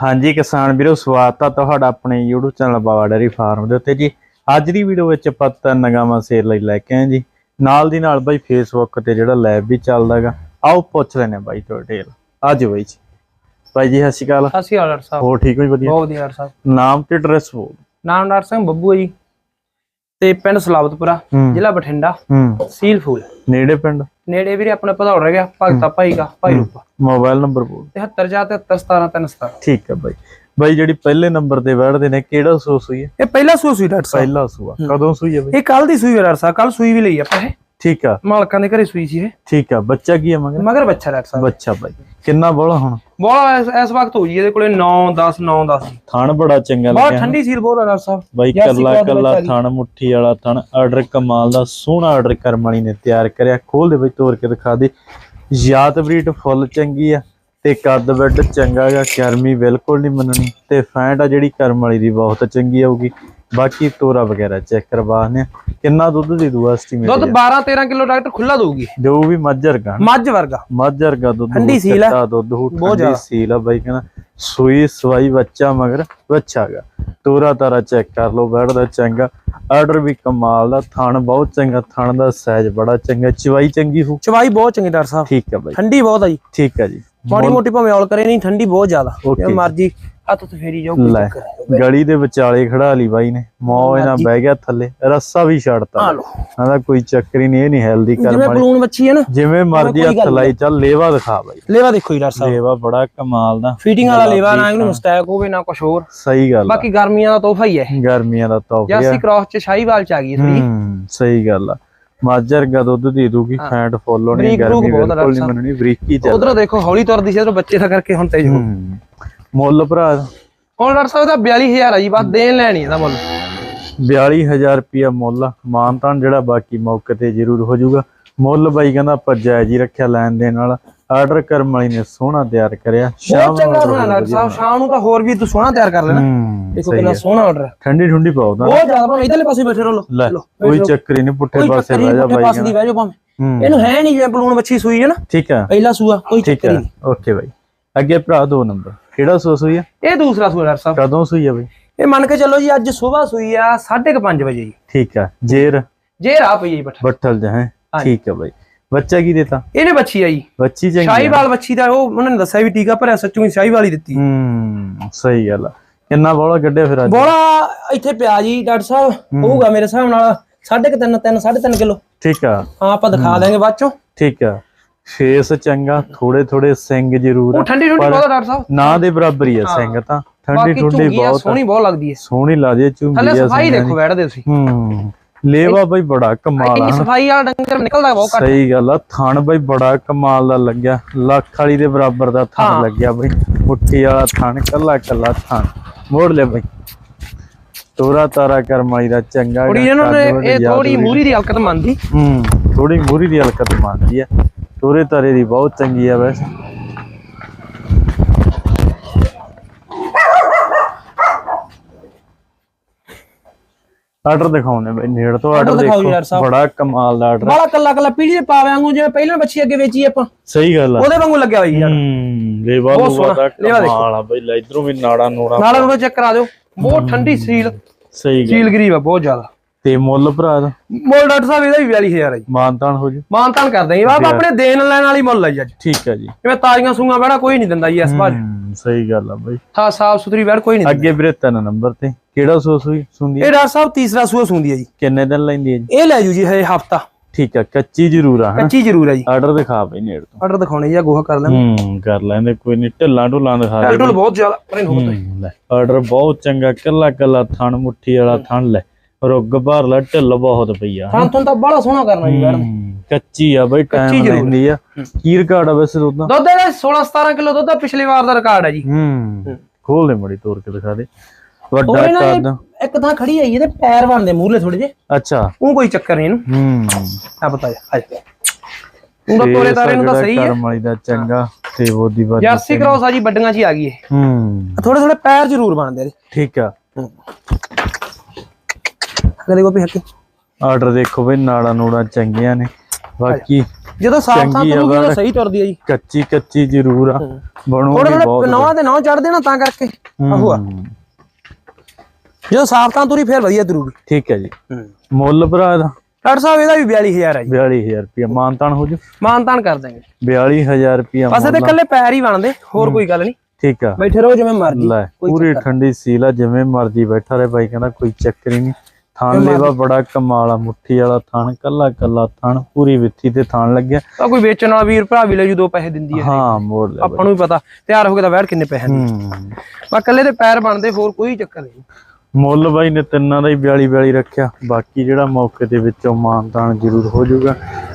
ਹਾਂਜੀ ਕਿਸਾਨ ਵੀਰੋ ਸਵਾਗਤ ਆ ਤੁਹਾਡਾ ਆਪਣੇ YouTube channel Bawa dairy farm ਦੇ ਉੱਤੇ ਜੀ। ਅੱਜ ਦੀ ਵੀਡੀਓ ਵਿੱਚ ਆਪਾਂ ਤਿੰਨ ਨਗਾਵਾਂ ਸੇਲ ਲਈ ਲੈ ਕੇ ਆਏ ਜੀ। ਨਾਲ ਦੀ ਨਾਲ ਬਾਈ ਫੇਸਬੁੱਕ ਤੇ ਜਿਹੜਾ ਲਾਈਵ ਵੀ ਚੱਲਦਾਗਾ ਆਓ ਪੁੱਛ ਲੈਨੇ ਆ ਬਾਈ ਤੋਂ ਡਿਟੇਲ ਅੱਜ ਬਾਈ ਜੀ। ਬਾਈ ਜੀ ਸਤਿ ਸ਼੍ਰੀ ਅਕਾਲ। ਸਤਿ ਸ਼੍ਰੀ ਅਕਾਲ ਹੋਰ ਠੀਕ ਹੋ ਜੀ ਵਧੀਆ? ਬਹੁਤ ਵਧੀਆ ਸਾਹਿਬ। ਨਾਮ ਤੇ ਐਡਰੈਸ ਬੋਲ। ਨਾਮ ਡਾਕਟਰ ਸਿੰਘ ਬੱਬੂ ਹੈ ਜੀ। ਤੇ ਪਿੰਡ ਸਲਾਬਤਪੁਰਾ ਜ਼ਿਲ੍ਹਾ ਬਠਿੰਡਾ ਸੀਲ ਫੂਲ। ਨੇੜੇ ਪਿੰਡ? ਨੇੜੇ ਵੀਰੇ ਆਪਣੇ ਭਦੌੜ ਰਹਿ ਗਿਆ ਭਗਤਾ ਭਾਈ ਦਾ ਭਾਈ ਰੂਪਾ। ਮੋਬਾਈਲ ਨੰਬਰ ਬੋਲ। 73 ਜਾਂ 73 17 317 ਠੀਕ ਹੈ ਬਾਈ। ਬਾਈ ਜਿਹੜੀ ਪਹਿਲੇ ਨੰਬਰ ਤੇ ਬੈਠਦੇ ਨੇ ਕਿਹੜਾ ਸੂ ਸੂਈ ਹੈ? ਇਹ ਪਹਿਲਾ ਸੂਆ ਸੂਈ ਡਾਕਟਰ ਸਾਹਿਬ। ਪਹਿਲਾ ਸੂਆ। ਕਦੋਂ ਸੂਈ ਹੈ ਬਾਈ? ਇਹ ਕੱਲ ਦੀ ਸੂਈ ਹੈ ਡਾਕਟਰ ਸਾਹਿਬ ਕੱਲ ਸੂਈ ਵੀ ਲਈ ਆਪਾਂ ਇਹ। ਠੀਕ ਆ। ਮਾਲਕਾਂ ਦੇ ਘਰੇ ਸੂਈ ਸੀ ਇਹ। ਠੀਕ ਆ। ਬੱਚਾ ਕੀ ਹੈ ਮਗਰ? ਮਗਰ ਬੱਚਾ ਡਾਕਟਰ ਸਾਹਿਬ। ਬੱਚਾ ਬਾਈ। ਕਿੰਨਾ ਬੋਲਾ ਹੁਣ? ਬੋਲਾ ਇਸ, ਵਕਤ ਹੋ ਜੀ ਇਹਦੇ ਕੋਲੇ 9 10 9 10 ਥਣ ਬੜਾ ਚੰਗਾ ਬਹੁਤ ਲੱਗਿਆ। ਠੰਡੀ ਸੀਲ ਬੋਲ ਡਾਕਟਰ ਸਾਹਿਬ। ਬਾਈ ਕੱਲਾ ਕੱਲਾ। ਥਣ ਮੁੱਠੀ ਵਾਲਾ ਥਣ ਆਰਡਰ ਕਮਾਲ ਦਾ ਸੋਹਣਾ ਆਰਡਰ ਕਰਮ ਵਾਲੀ ਨੇ ਤਿਆਰ ਕਰਿਆ। ਖੋਲ ਦੇ ਵਿੱਚ ਤੋੜ ਕੇ ਦਿਖਾ ਦੇ। ਯਾਦ ਬਰੀਡ ਫੁੱਲ ਚੰਗੀ ਆ ਤੇ ਕੱਦ ਬੈੱਡ ਚੰਗਾ ਗਾ ਗਰਮੀ ਬਿਲਕੁਲ ਨਹੀਂ ਮੰਨਣੀ ਤੇ ਫੈਂਟ ਆ ਜਿਹੜੀ ਕਰਮ ਵਾਲੀ ਦੀ ਬਹੁਤ ਚੰਗੀ ਆਊਗੀ। ਬਾਕੀ ਤੋਰਾ ਵਗੈਰਾ ਚੈੱਕ ਕਰਵਾਣੇ ਕਿੰਨਾ ਦੁੱਧ ਦੀ ਦੂਆ ਦੁੱਧ ਐਸਟੀਮੇਟ 12 13 ਕਿਲੋ ਡਾਕਟਰ ਖੁੱਲਾ ਦਊਗੀ। ਜੋ ਵੀ ਮੱਝਰ ਗਾ ਮੱਝ ਵਰਗਾ। ਮੱਝਰ ਗਾ ਦੁੱਧ ਠੰਡੀ ਸੀਲ ਦੁੱਧ ਹੋ ਬਹੁਤ ਠੰਡੀ। ਸੀਲ ਆ ਬਾਈ ਕਹਿੰਦਾ ਸੂਈ ਸਵਾਈ ਬੱਚਾ ਮਗਰ ਬੱਚਾ ਗਾ। ਤੋਰਾ ਤਾਰਾ ਚੈੱਕ ਕਰ ਲਓ ਬੈਠਦਾ ਚੰਗਾ। ਆਰਡਰ ਵੀ ਕਮਾਲ ਦਾ ਥਣ ਬਹੁਤ ਚੰਗਾ ਥਣ ਦਾ ਸਾਈਜ਼ ਬੜਾ ਚੰਗਾ ਚਵਾਈ ਚੰਗੀ ਹੋ ਚਵਾਈ ਬਹੁਤ ਚੰਗੀ ਡਾਕਟਰ ਸਾਹਿਬ। ਠੀਕ ਆ ਬਾਈ। ਠੰਡੀ ਬਹੁਤ ਆ ਜੀ। ਠੀਕ ਆ ਜੀ। ਮਾੜੀ ਮੋਟੀ ਭਾਵੇਂ ਔਲ ਕਰੇ ਨਹੀਂ ਠੰਡੀ ਬਹੁਤ ਜ਼ਿਆਦਾ. ਜੇ ਮਰਜ਼ੀ ਹੱਥ ਤੇ ਫੇਰੀ ਜਾਓ ਲੈ। ਗਲੀ ਦੇ ਵਿਚਾਲੇ ਖੜਾ ਲਈ ਬਾਈ ਨੇ। ਮੌ ਇਹਨਾਂ ਬਹਿ ਗਿਆ ਥੱਲੇ ਰੱਸਾ ਵੀ ਛੱਡਤਾ। ਕਹਿੰਦਾ ਕੋਈ ਚੱਕਰ ਹੀ ਨਹੀਂ ਇਹ ਨਹੀਂ ਹੈਲਦੀ ਕਰਮ ਜਿਵੇਂ ਬਲੂਨ ਬੱਚੀ ਹੈ ਨਾ ਜਿਵੇਂ ਮਰਜ਼ੀ ਹੱਥ ਲਾਈ ਚੱਲ ਲੇਵਾ ਦਿਖਾ ਬਾਈ। ਲੇਵਾ ਦੇਖੋ ਜੀ ਡਾਕਟਰ ਸਾਹਿਬ ਲੇਵਾ ਬੜਾ ਕਮਾਲ ਦਾ। ਫੀਟਿੰਗ ਵਾਲਾ ਲੇਵਾ ਨਾ ਇਹਨੂੰ ਮਸਟੈਕ ਹੋਵੇ ਨਾ ਕੁਝ ਹੋਰ। ਸਹੀ ਗੱਲ ਬਾਕੀ ਗਰਮੀਆਂ ਦਾ ਤੋਹਫਾ ਹੀ ਹੈ। ਗਰਮੀਆਂ ਦਾ ਤੋਹਫਾ ਜਰਸੀ ਕ੍ਰਾਸ ਚ ਸ਼ਾਹੀਵਾਲ ਚ ਆ ਗਈ ਥੋੜੀ ਹੂੰ ਸਹੀ ਗੱਲ ਆ। ਮਾਜਰ ਗਾ ਦੁੱਧ ਦੇ ਦੂਗੀ ਫੈਟ ਫੁੱਲ ਹੋਣੀ ਗਰਮੀ ਬਿਲਕੁਲ ਨਹੀਂ ਮੰਨਣੀ ਬਰੀਕੀ ਚੱਲ। ਉਧਰੋਂ ਦੇਖੋ ਹੌਲੀ ਤੁਰਦੀ ਸੀ ਉਧਰ ਬੱਚੇ ਦਾ ਕਰਕੇ ਹੁਣ ਤੇਜ਼ ਹੋ ਮੁੱਲ ਭਰਾ ਹੁਣ ਡਾਕਟਰ ਸਾਹਿਬ ਦਾ 42000 ਆ ਜੀ ਬਸ ਦੇਣ ਲੈਣੀ ਇਹਦਾ ਮੁੱਲ। 42000 ਰੁਪਿਆ ਮੁੱਲ ਆ। ਮਾਨਤਾਨ ਜਿਹੜਾ ਬਾਕੀ ਮੌਕੇ ਤੇ ਜ਼ਰੂਰ ਹੋ ਜਾਊਗਾ। ਮੁੱਲ ਬਾਈ ਕਹਿੰਦਾ ਆਪਾਂ ਜਾਇਜ਼ ਹੀ ਰੱਖਿਆ ਲੈਣ ਦੇ ਨਾਲ ਆਰਡਰ ਕਰਮ ਵਾਲੀ ਨੇ ਸੋਹਣਾ ਤਿਆਰ ਕਰਿਆ ਸ਼ਾਮ ਚੰਗਾ ਬਣਾ ਡਾਕਟਰ ਸਾਹਿਬ ਸ਼ਾਮ ਨੂੰ ਤਾਂ ਹੋਰ ਵੀ ਤੂੰ ਸੋਹਣਾ ਤਿਆਰ ਕਰ ਲੈਣਾ। ਦੇਖੋ ਕਿੰਨਾ ਸੋਹਣਾ ਆਰਡਰ ਠੰਡੀ ਠੰਡੀ ਪਾਉਦਾ ਬਹੁਤ ਜ਼ਿਆਦਾ ਭਾਵੇਂ ਇਧਰਲੇ ਪਾਸੇ ਬੈਠੇ ਰਹੋ ਲੈ ਕੋਈ ਚੱਕਰ ਹੀ ਨਹੀਂ ਪੁੱਠੇ ਪਾਸੇ ਬਹਿ ਜਾ ਬਾਈ ਪਾਸੇ ਦੀ ਬਹਿ ਜਾਓ ਭਾਵੇਂ। ਇਹਨੂੰ ਹੈ ਨਹੀਂ ਜਿਵੇਂ ਬਲੂਨ ਬੱਚੀ ਸੂਈ ਹੈ ਨਾ ਠੀਕ ਆ। ਪਹਿਲਾ ਸੂਆ ਕੋਈ ਚੱਕਰ ਆ। ਨਹੀਂ। ਓਕੇ ਬਾਈ। ਅੱਗੇ ਭਰਾ ਦੋ ਨੰਬਰ। ਕਿਹੜਾ ਸੋ ਸੂਈ ਆ? ਇਹ ਦੂਸਰਾ ਸੂਆ ਡਾਕਟਰ ਸਾਹਿਬ। ਕਦੋਂ ਸੂਈ ਆ ਬਾਈ? ਇਹ ਮੰਨ ਕੇ ਚੱਲੋ ਜੀ ਅੱਜ ਸਵੇਰ ਸੂਈ ਆ 5:30 ਵਜੇ ਜੀ। ਠੀਕ ਆ। ਜੇਰ? ਜੇ ਰਾਹ ਪਈ ਜੀ ਬੱਠਾ ਬੱਠਲ ਜਾ ਠੀਕ ਆ ਬਾਈ। ਬੱਚਾ ਕੀ ਦੇਤਾ? ਇਹਨੇ ਬੱਚੀ ਆ ਜੀ। ਬੱਚੀ ਚੰਗੀ। ਸ਼ਾਹੀਵਾਲ ਬੱਚੀ ਦਾ ਉਹ ਉਹਨਾਂ ਨੇ ਦੱਸਿਆ ਵੀ ਟੀਕਾ ਭਰਿਆ ਸੱਚੂ ਹੀ ਸ਼ਾਹੀਵਾਲ ਹੀ ਦਿੱਤੀ। ਹੂੰ ਸਹੀ ਗੱਲ ਆ। ਕਿੰਨਾ ਬੋਲਾ ਗੱਡਿਆ ਫਿਰ ਅੱਜ? ਬੋਲਾ ਇੱਥੇ ਪਿਆ ਜੀ ਡਾਕਟਰ ਸਾਹਿਬ। ਹੋਊਗਾ ਮੇਰੇ ਹਿਸਾਬ ਨਾਲ 3.5 3 3.5 ਕਿਲੋ। ਠੀਕ ਆ। ਹਾਂ ਆਪਾਂ ਦਿਖਾ ਦਾਂਗੇ ਬਾਅਦ ਚੋਂ। ਠੀਕ ਆ। ਫੇਸ ਚੰਗਾ ਥੋੜੇ ਥੋੜੇ ਸਿੰਘ ਜ਼ਰੂਰ ਉਹ। ਠੰਡੀ ਠੰਡੀ ਬਹੁਤ ਡਾਕਟਰ ਸਾਹਿਬ। ਨਾ ਦੇ ਬਰਾਬਰ ਹੀ ਆ ਸਿੰਘ ਤਾਂ ਠੰਡੀ ਠੰਡੀ ਬਹੁਤ। ਸੋਹਣੀ ਬਹੁਤ ਲੱਗਦੀ ਹੈ। ਸੋਹਣੀ ਲੱਗਦੀ ਹੈ ਥੱਲੇ ਆ ਸਫ਼ਾਈ ਦੇਖੋ ਬੈਠਦੇ ਤੁਸੀਂ। ਹੂੰ। ਲੇਵਾ ਬਈ ਬੜਾ ਕਮਾਲ ਆ। ਸਫ਼ਾਈ ਵਾਲਾ ਡੰਗਰ ਨਿਕਲਦਾ ਬਹੁਤ ਘੱਟ। ਸਹੀ ਗੱਲ ਆ ਥਣ ਬਈ ਬੜਾ ਕਮਾਲ ਦਾ ਲੱਗਿਆ। ਲੱਖ ਵਾਲੀ ਦੇ ਬਰਾਬਰ ਦਾ ਥਣ। ਲੱਗਿਆ ਬਈ। ਮੁੱਠੀ ਵਾਲਾ ਥਣ ਕੱਲਾ ਕੱਲਾ ਥਣ। ਮੋੜ ਲੈ ਬਈ। ਤੋਰਾ ਤਾਰਾ ਕਰਮਾਈ ਦਾ ਚੰਗਾ ਥੋੜੀ ਇਹਨਾਂ ਨੇ ਇਹ ਥੋੜੀ। ਮੂਰੀ ਦੀ ਹਲਕਤ ਮੰਨਦੀ। ਹੂੰ ਥੋੜੀ ਮੂਰੀ ਦੀ ਹਲਕਤ ਮੰਨਦੀ ਆ। ਤੋਰੇ ਤਾਰੇ ਦੀ ਬਹੁਤ ਚੰਗੀ ਆ ਵੈਸੇ। ਆਰਡਰ ਦਿਖਾਉਣੇ ਬਈ ਨੇੜ ਤੋਂ ਆਰਡਰ ਦੇਖੋ। ਬੜਾ ਕਮਾਲ ਦਾ ਆਰਡਰ ਬਾਲਾ ਕੱਲਾ ਕੱਲਾ ਪੀੜੀ ਦੇ ਪਾਵੇ ਵਾਂਗੂ ਜਿਵੇਂ ਪਹਿਲਾਂ ਬੱਚੀ ਅੱਗੇ ਵੇਚੀ ਆਪਾਂ। ਸਹੀ ਗੱਲ ਆ। ਉਹਦੇ ਵਾਂਗੂ ਲੱਗਿਆ ਹੋਈ ਯਾਰ। ਹੂੰ ਲੇਵਾ ਲੂਵਾ ਦਾ ਸੋਹਣਾ, ਲੇਵਾ ਦੇਖੋ। ਕਮਾਲ ਆ ਬਈ ਲੈ ਇਧਰੋਂ ਵੀ ਨਾੜਾ ਨੂੜਾ। ਨਾਲ ਉਹਨੂੰ ਚੈੱਕ ਕਰਾ ਦਿਓ। ਬਹੁਤ ਠੰਡੀ ਸੀਲ। ਸਹੀ ਗੱਲ। ਸੀਲ ਗਰੀਬ ਆ ਬਹੁਤ ਜ਼ਿਆਦਾ। ਤੇ ਮੁੱਲ ਭਰਾ ਦਾ? ਮੁੱਲ ਡਾਕਟਰ ਸਾਹਿਬ ਇਹਦਾ ਵੀ 42000 ਹੈ ਜੀ। ਮਾਨਤਾਨ ਹੋ ਜੂ। ਮਾਨਤਾਨ ਕਰਦੇ ਜੀ ਆਪ ਆਪਣੇ ਦੇਣ ਲੈਣ ਵਾਲੀ ਮੁੱਲ ਹੈ ਜੀ ਅੱਜ। ਠੀਕ ਆ ਜੀ। ਜਿਵੇਂ ਤਾਜ਼ੀਆਂ ਸੂਆਂ ਬੜਾ ਕੋਈ ਨਹੀਂ ਦਿੰਦਾ ਜੀ ਇਸ ਵਾਰ। ਹੂੰ ਸਹੀ ਗੱਲ ਆ ਬਈ। ਥਾ ਸਾਫ਼ ਸੁਥਰੀ ਬੈੜ ਕੋਈ ਨਹੀਂ ਅੱਗੇ ਵੀਰੇ ਤਿੰਨ ਨੰਬਰ ਤੇ। ਕਿਹੜਾ ਸੋਸ ਹੋਈ ਸੁੰਦੀ ਇਹ ਡਾਕਟਰ ਸਾਹਿਬ ਤੀਸਰਾ ਸੂਆ ਸੁੰਦੀ ਹੈ ਜੀ। ਕਿੰਨੇ ਦਿਨ ਲੈਂਦੀ ਹੈ ਜੀ? ਇਹ ਲੈ ਜੂ ਜੀ ਹਜੇ ਹਫਤਾ। ਠੀਕ ਆ ਕੱਚੀ ਜ਼ਰੂਰ ਆ ਹਾਂ ਕੱਚੀ ਜ਼ਰੂਰ ਹੈ ਜੀ। ਆਰਡਰ ਦਿਖਾ ਬਈ ਨੇੜ ਤੋਂ। ਆਰਡਰ ਦਿਖਾਉਣੇ ਜੀ ਆ ਗੋਹਾ ਕਰ ਲੈਣ। ਹੂੰ ਕਰ ਲੈਂਦੇ ਕੋਈ ਨਹੀਂ ਢਿੱਲਾਂ ਢੁੱਲਾਂ ਦਿਖਾ ਦੇ ਟੋਟਲ ਬਹੁਤ ਜ਼ਿਆਦਾ ਪਰ ਇਹਨੂੰ ਹੁੰਦਾ ਹੂੰ, ਲੈ ਆਰਡਰ ਬਹੁਤ ਚੰਗਾ ਕੱਲਾ ਕੱਲਾ ਥਣ ਮੁੱਠੀ ਵਾਲਾ ਥਣ ਲੈ। ਰੁੱਗ ਭਰ ਲੈ ਢਿੱਲ ਬਹੁਤ ਪਈ ਆ ਹਾਂ ਤੁਹਾਨੂੰ ਤਾਂ ਬੜਾ ਸੋਹਣਾ ਕਰਨਾ ਜੀ ਹੂੰ, ਕੱਚੀ ਆ ਬਈ ਟਾਈਮ ਜ਼ਰੂਰ। ਲੈਂਦੀ ਆ। ਕੀ ਰਿਕਾਰਡ ਆ ਵੈਸੇ ਦੁੱਧ ਦਾ। ਦੁੱਧ ਇਹਦਾ 16 17 ਕਿਲੋ ਦੁੱਧ ਦਾ ਪਿਛਲੇ ਵਾਰ ਦਾ ਰਿਕਾਰਡ ਹੈ ਜੀ। ਹੂੰ ਖੋਲ ਦੇ ਮੜੀ ਤੋੜ ਕੇ ਦਿਖਾ ਦੇ। ਵੱਡਾ ਉਹ ਇਹਨਾਂ ਕੱਦ ਦੇ ਇੱਕ ਥਾਂ ਖੜੀ ਆਈ ਇਹਦੇ ਪੈਰ ਬਣਦੇ ਮੂਹਰੇ ਥੋੜੇ ਜੇ ਅੱਛਾ। ਉਹ ਕੋਈ ਚੱਕਰ ਨਹੀਂ ਇਹਨੂੰ। ਹੂੰ। ਆ ਪਤਾ ਆ ਜਾ। ਤੂੰ ਤਾਂ ਤੋਰੇ ਤਾਰੇ ਨੂੰ ਤਾਂ ਸਹੀ ਹੈ। ਕਰਮ ਵਾਲੀ ਦਾ ਚੰਗਾ ਤੇ ਉਹਦੀ ਬਾਤ ਜਰਸੀ ਕ੍ਰੋਸ ਆ ਜੀ ਵੱਡੀਆਂ ਜੀ ਆ ਗਈ ਇਹ। ਹੂੰ। ਥੋੜੇ ਥੋੜੇ ਪੈਰ ਜ਼ਰੂਰ ਬਣਦੇ ਇਹਦੇ। ਠੀਕ ਆ। ਕਦੇ ਵੀ ਹੱਕੇ। ਆਰਡਰ ਦੇਖੋ ਬਈ ਨਾੜਾ ਨੂੜਾ ਚੰਗੀਆਂ ਨੇ। ਬਾਕੀ ਜਦੋਂ ਸਾਫ਼ ਸਾਫ਼ ਤੁਰੂਗੀ ਤਾਂ। ਸਹੀ ਤੁਰਦੀ ਆ ਜੀ। ਕੱਚੀ ਕੱਚੀ ਜ਼ਰੂਰ ਆ। ਬਣੂਗੀ ਥੋੜੇ ਥੋੜੇ ਬਹੁਤ ਨੌਂ ਦੇ ਨੌਂ ਚੜਦੇ ਨਾ ਤਾਂ ਕਰਕੇ। ਆਹੋ ਆ। ਜਦੋਂ ਸਾਫ਼ ਤਾਂ ਤੁਰੀ ਫਿਰ ਵਧੀਆ ਤੁਰੂਗੀ। ਠੀਕ ਹੈ ਜੀ। ਮੁੱਲ ਭਰਾ ਦਾ? ਡਾਕਟਰ ਸਾਹਿਬ ਇਹਦਾ ਵੀ 42000 ਹੈ ਜੀ। 42000 ਰੁਪਇਆ। ਮਾਨਤਾਨ ਹੋ ਜੂ? ਮਾਨ ਤਾਨ ਕਰ ਦਾਂਗੇ 42000 ਰੁਪਇਆ ਬਸ ਇਹਦੇ ਇਕੱਲੇ ਪੈਰ ਹੀ ਬਣਦੇ ਹੋਰ ਕੋਈ ਗੱਲ ਨਹੀਂ। ਠੀਕ ਆ। ਬੈਠੇ ਰਹੋ ਜਿਵੇਂ ਮਰਜ਼ੀ। ਪੂਰੀ ਠੰਡੀ ਸੀਲ ਆ ਜਿਵੇਂ ਮਰਜ਼ੀ ਬੈਠਾ ਰਹੇ। ਬਾਈ ਕਹਿੰਦਾ ਕੋਈ ਚੱਕਰ ਹੀ ਨਹੀਂ। ਥਣ ਲੇਵਾ ਬੜਾ ਕਮਾਲ ਆ ਮੁੱਠੀ ਵਾਲਾ ਥਣ ਕੱਲਾ ਕੱਲਾ ਥਣ ਪੂਰੀ ਵਿੱਥੀ ਤੇ ਥਣ ਲੱਗਿਆ। ਤਾਂ ਕੋਈ ਵੇਚਣ ਵਾਲਾ ਵੀਰ ਭਰਾ ਵੀ ਲੈ ਜੂ ਦੋ ਪੈਸੇ ਦਿੰਦੀ ਹੈ। ਹਾਂ ਮੋੜ ਲੈ ਆਪਾਂ ਨੂੰ ਵੀ ਪਤਾ ਤਿਆਰ ਹੋ ਕੇ ਤਾਂ ਬੈਠ ਕਿੰਨੇ ਪੈਸੇ ਨੇ ਹੂੰ। ਬਸ ਇਕੱਲੇ ਦੇ ਪੈਰ ਬਣਦੇ ਹੋਰ ਕੋਈ ਚੱਕਰ ਨਹੀਂ। ਮੁੱਲ ਬਾਈ ਨੇ ਤਿੰਨਾਂ ਦਾ ਹੀ 42 42 ਰੱਖਿਆ। ਬਾਕੀ ਜਿਹੜਾ ਮੌਕੇ ਦੇ ਵਿੱਚੋਂ ਮਾਨਤਾਨ ਜ਼ਰੂਰ ਹੋ ਜਾਊਗਾ।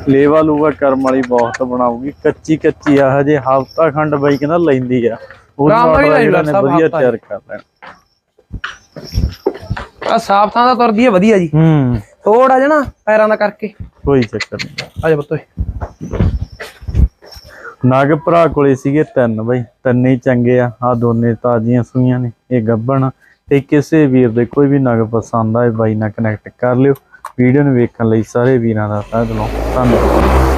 ਲੇਵਾ ਲੂਵਾ ਕਰਮ ਵਾਲੀ ਬਹੁਤ ਬਣਾਉਗੀ ਕੱਚੀ ਕੱਚੀ ਆ ਹਜੇ ਹਫਤਾ ਖੰਡ ਬਾਈ ਕਹਿੰਦਾ ਲੈਂਦੀ ਆ। ਉਹ ਜਿਹੜਾ ਨੇ ਵਧੀਆ ਤਿਆਰ ਕਰ ਲੈਣਾ। ਆ ਸਾਫ਼ ਥਾਂ ਦਾ ਤੁਰਦੀ ਹੈ ਵਧੀਆ ਜੀ। ਹੂੰ। ਥੋੜਾ ਜਿਹਾ ਨਾ ਪੈਰਾਂ ਦਾ ਕਰਕੇ। ਕੋਈ ਚੱਕਰ ਨਹੀਂ। ਆ ਜਾ ਬੱਤੋਏ ਨਗ ਭਰਾ ਕੋਲੇ ਸੀਗੇ ਤਿੰਨ ਬਈ। ਤਿੰਨੇ ਚੰਗੇ ਆ। ਆ ਦੋਨੇ ਤਾਜ਼ੀਆਂ ਸੂਈਆਂ ਨੇ। ਇਹ ਗੱਬਣ। ਤੇ ਕਿਸੇ ਵੀਰ ਦੇ ਕੋਈ ਵੀ ਨਗ ਪਸੰਦ ਆਏ ਬਾਈ ਨਾਲ ਕਨੈਕਟ ਕਰ ਲਿਓ। ਵੀਡੀਓ ਨੂੰ ਵੇਖਣ ਲਈ ਸਾਰੇ ਵੀਰਾਂ ਦਾ ਤਹਿ ਦਿਲੋਂ ਧੰਨਵਾਦ।